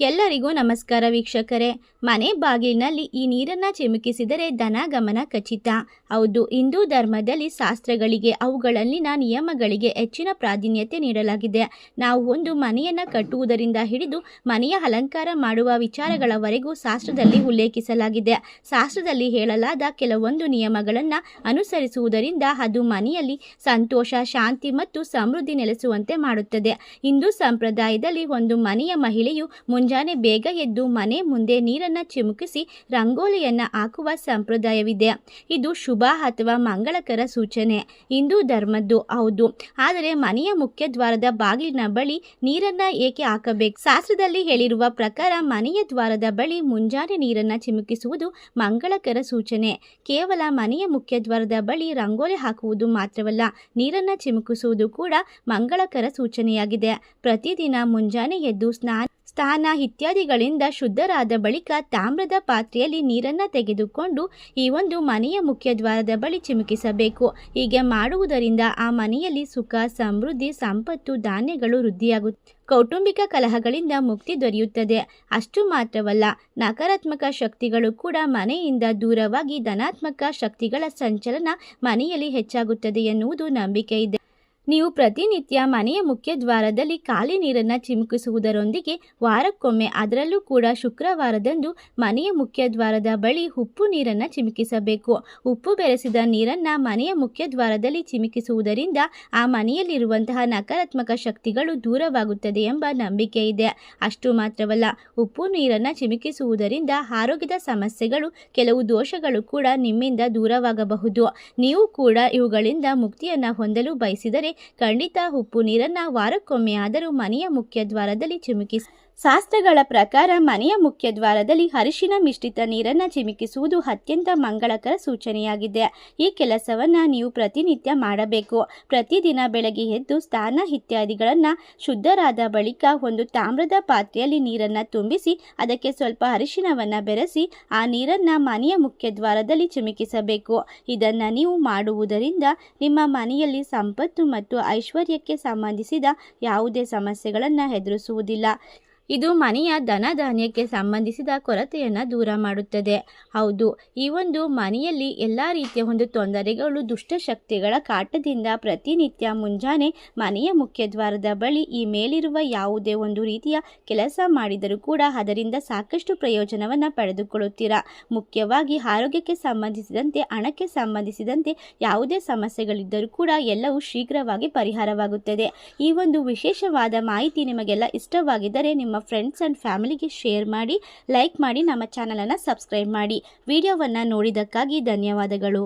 ಎಲ್ಲರಿಗೂ ನಮಸ್ಕಾರ ವೀಕ್ಷಕರೇ. ಮನೆ ಬಾಗಿಲಿನಲ್ಲಿ ಈ ನೀರನ್ನ ಚಿಮುಕಿಸಿದರೆ ಧನಗಮನ ಖಚಿತ. ಹೌದು, ಹಿಂದೂ ಧರ್ಮದಲ್ಲಿ ಶಾಸ್ತ್ರಗಳಿಗೆ, ಅವುಗಳಲ್ಲಿನ ನಿಯಮಗಳಿಗೆ ಹೆಚ್ಚಿನ ಪ್ರಾಧಾನ್ಯತೆ ನೀಡಲಾಗಿದೆ. ನಾವು ಒಂದು ಮನೆಯನ್ನ ಕಟ್ಟುವುದರಿಂದ ಹಿಡಿದು ಮನೆಯ ಅಲಂಕಾರ ಮಾಡುವ ವಿಚಾರಗಳವರೆಗೂ ಶಾಸ್ತ್ರದಲ್ಲಿ ಉಲ್ಲೇಖಿಸಲಾಗಿದೆ. ಶಾಸ್ತ್ರದಲ್ಲಿ ಹೇಳಲಾದ ಕೆಲವೊಂದು ನಿಯಮಗಳನ್ನು ಅನುಸರಿಸುವುದರಿಂದ ಅದು ಮನೆಯಲ್ಲಿ ಸಂತೋಷ, ಶಾಂತಿ ಮತ್ತು ಸಮೃದ್ಧಿ ನೆಲೆಸುವಂತೆ ಮಾಡುತ್ತದೆ. ಹಿಂದೂ ಸಂಪ್ರದಾಯದಲ್ಲಿ ಒಂದು ಮನೆಯ ಮಹಿಳೆಯು ಮುಂಜಾನೆ ಬೇಗ ಎದ್ದು ಮನೆ ಮುಂದೆ ನೀರನ್ನು ಚಿಮುಕಿಸಿ ರಂಗೋಲಿಯನ್ನ ಹಾಕುವ ಸಂಪ್ರದಾಯವಿದೆ. ಇದು ಶುಭ ಅಥವಾ ಮಂಗಳಕರ ಸೂಚನೆ. ಹಿಂದೂ ಧರ್ಮದ್ದು ಹೌದು. ಆದರೆ ಮನೆಯ ಮುಖ್ಯ ದ್ವಾರದ ಬಾಗಿಲಿನ ಬಳಿ ನೀರನ್ನ ಏಕೆ ಹಾಕಬೇಕು? ಶಾಸ್ತ್ರದಲ್ಲಿ ಹೇಳಿರುವ ಪ್ರಕಾರ ಮನೆಯ ದ್ವಾರದ ಬಳಿ ಮುಂಜಾನೆ ನೀರನ್ನ ಚಿಮುಕಿಸುವುದು ಮಂಗಳಕರ ಸೂಚನೆ. ಕೇವಲ ಮನೆಯ ಮುಖ್ಯ ದ್ವಾರದ ಬಳಿ ರಂಗೋಲಿ ಹಾಕುವುದು ಮಾತ್ರವಲ್ಲ, ನೀರನ್ನ ಚಿಮುಕಿಸುವುದು ಕೂಡ ಮಂಗಳಕರ ಸೂಚನೆಯಾಗಿದೆ. ಪ್ರತಿದಿನ ಮುಂಜಾನೆ ಎದ್ದು ಸ್ನಾನ ಸ್ನಾನ ಇತ್ಯಾದಿಗಳಿಂದ ಶುದ್ಧರಾದ ಬಳಿಕ ತಾಮ್ರದ ಪಾತ್ರೆಯಲ್ಲಿ ನೀರನ್ನು ತೆಗೆದುಕೊಂಡು ಈ ಒಂದು ಮನೆಯ ಮುಖ್ಯ ದ್ವಾರದ ಬಳಿ ಚಿಮುಕಿಸಬೇಕು. ಹೀಗೆ ಮಾಡುವುದರಿಂದ ಆ ಮನೆಯಲ್ಲಿ ಸುಖ, ಸಮೃದ್ಧಿ, ಸಂಪತ್ತು, ಧಾನ್ಯಗಳು ವೃದ್ಧಿಯಾಗುತ್ತೆ. ಕೌಟುಂಬಿಕ ಕಲಹಗಳಿಂದ ಮುಕ್ತಿ ದೊರೆಯುತ್ತದೆ. ಅಷ್ಟು ಮಾತ್ರವಲ್ಲ, ನಕಾರಾತ್ಮಕ ಶಕ್ತಿಗಳು ಕೂಡ ಮನೆಯಿಂದ ದೂರವಾಗಿ ಧನಾತ್ಮಕ ಶಕ್ತಿಗಳ ಸಂಚಲನ ಮನೆಯಲ್ಲಿ ಹೆಚ್ಚಾಗುತ್ತದೆ ಎನ್ನುವುದು ನಂಬಿಕೆ ಇದೆ. ನೀವು ಪ್ರತಿನಿತ್ಯ ಮನೆಯ ಮುಖ್ಯ ದ್ವಾರದಲ್ಲಿ ಖಾಲಿ ನೀರನ್ನು ಚಿಮುಕಿಸುವುದರೊಂದಿಗೆ ವಾರಕ್ಕೊಮ್ಮೆ ಅದರಲ್ಲೂ ಕೂಡ ಶುಕ್ರವಾರದಂದು ಮನೆಯ ಮುಖ್ಯ ದ್ವಾರದ ಬಳಿ ಉಪ್ಪು ನೀರನ್ನು ಚಿಮುಕಿಸಬೇಕು. ಉಪ್ಪು ಬೆರೆಸಿದ ನೀರನ್ನು ಮನೆಯ ಮುಖ್ಯ ದ್ವಾರದಲ್ಲಿ ಚಿಮುಕಿಸುವುದರಿಂದ ಆ ಮನೆಯಲ್ಲಿರುವಂತಹ ನಕಾರಾತ್ಮಕ ಶಕ್ತಿಗಳು ದೂರವಾಗುತ್ತದೆ ಎಂಬ ನಂಬಿಕೆ ಇದೆ. ಅಷ್ಟು ಮಾತ್ರವಲ್ಲ, ಉಪ್ಪು ನೀರನ್ನು ಚಿಮುಕಿಸುವುದರಿಂದ ಆರೋಗ್ಯದ ಸಮಸ್ಯೆಗಳು, ಕೆಲವು ದೋಷಗಳು ಕೂಡ ನಿಮ್ಮಿಂದ ದೂರವಾಗಬಹುದು. ನೀವು ಕೂಡ ಇವುಗಳಿಂದ ಮುಕ್ತಿಯನ್ನು ಹೊಂದಲು ಬಯಸಿದರೆ ಖಂಡಿತ ಉಪ್ಪು ನೀರನ್ನು ವಾರಕ್ಕೊಮ್ಮೆ ಆದರೂ ಮನೆಯ ಮುಖ್ಯ ದ್ವಾರದಲ್ಲಿ ಚಿಮುಕಿಸಿ ಶಾಸ್ತ್ರಗಳ ಪ್ರಕಾರ ಮನೆಯ ಮುಖ್ಯ ದ್ವಾರದಲ್ಲಿ ಅರಿಶಿನ ಮಿಶ್ರಿತ ನೀರನ್ನು ಚಿಮುಕಿಸುವುದು ಅತ್ಯಂತ ಮಂಗಳಕರ ಸೂಚನೆಯಾಗಿದೆ. ಈ ಕೆಲಸವನ್ನು ನೀವು ಪ್ರತಿನಿತ್ಯ ಮಾಡಬೇಕು. ಪ್ರತಿದಿನ ಬೆಳಗ್ಗೆ ಎದ್ದು ಸ್ನಾನ ಇತ್ಯಾದಿಗಳನ್ನು ಶುದ್ಧರಾದ ಬಳಿಕ ಒಂದು ತಾಮ್ರದ ಪಾತ್ರೆಯಲ್ಲಿ ನೀರನ್ನು ತುಂಬಿಸಿ, ಅದಕ್ಕೆ ಸ್ವಲ್ಪ ಅರಿಶಿನವನ್ನು ಬೆರೆಸಿ, ಆ ನೀರನ್ನು ಮನೆಯ ಮುಖ್ಯ ದ್ವಾರದಲ್ಲಿ ಚಿಮುಕಿಸಬೇಕು. ಇದನ್ನು ನೀವು ಮಾಡುವುದರಿಂದ ನಿಮ್ಮ ಮನೆಯಲ್ಲಿ ಸಂಪತ್ತು ಮತ್ತು ಐಶ್ವರ್ಯಕ್ಕೆ ಸಂಬಂಧಿಸಿದ ಯಾವುದೇ ಸಮಸ್ಯೆಗಳನ್ನು ಎದುರಿಸುವುದಿಲ್ಲ. ಇದು ಮನೆಯ ಧನ ಧಾನ್ಯಕ್ಕೆ ಸಂಬಂಧಿಸಿದ ಕೊರತೆಯನ್ನು ದೂರ ಮಾಡುತ್ತದೆ. ಹೌದು, ಈ ಒಂದು ಮನೆಯಲ್ಲಿ ಎಲ್ಲ ರೀತಿಯ ಒಂದು ತೊಂದರೆಗಳು ದುಷ್ಟಶಕ್ತಿಗಳ ಕಾಟದಿಂದ ಪ್ರತಿನಿತ್ಯ ಮುಂಜಾನೆ ಮನೆಯ ಮುಖ್ಯ ದ್ವಾರದ ಬಳಿ ಈ ಮೇಲಿರುವ ಯಾವುದೇ ಒಂದು ರೀತಿಯ ಕೆಲಸ ಮಾಡಿದರೂ ಕೂಡ ಅದರಿಂದ ಸಾಕಷ್ಟು ಪ್ರಯೋಜನವನ್ನು ಪಡೆದುಕೊಳ್ಳುತ್ತೀರಾ? ಮುಖ್ಯವಾಗಿ ಆರೋಗ್ಯಕ್ಕೆ ಸಂಬಂಧಿಸಿದಂತೆ, ಹಣಕ್ಕೆ ಸಂಬಂಧಿಸಿದಂತೆ ಯಾವುದೇ ಸಮಸ್ಯೆಗಳಿದ್ದರೂ ಕೂಡ ಎಲ್ಲವೂ ಶೀಘ್ರವಾಗಿ ಪರಿಹಾರವಾಗುತ್ತದೆ. ಈ ಒಂದು ವಿಶೇಷವಾದ ಮಾಹಿತಿ ನಿಮಗೆಲ್ಲ ಇಷ್ಟವಾಗಿದ್ದರೆ ನಿಮ್ಮ ಫ್ರೆಂಡ್ಸ್ ಆ್ಯಂಡ್ ಫ್ಯಾಮಿಲಿಗೆ ಶೇರ್ ಮಾಡಿ ಲೈಕ್ ಮಾಡಿ, ನಮ್ಮ ಚಾನಲನ್ನು ಸಬ್ಸ್ಕ್ರೈಬ್ ಮಾಡಿ. ವಿಡಿಯೋವನ್ನು ನೋಡಿದ್ದಕ್ಕಾಗಿ ಧನ್ಯವಾದಗಳು.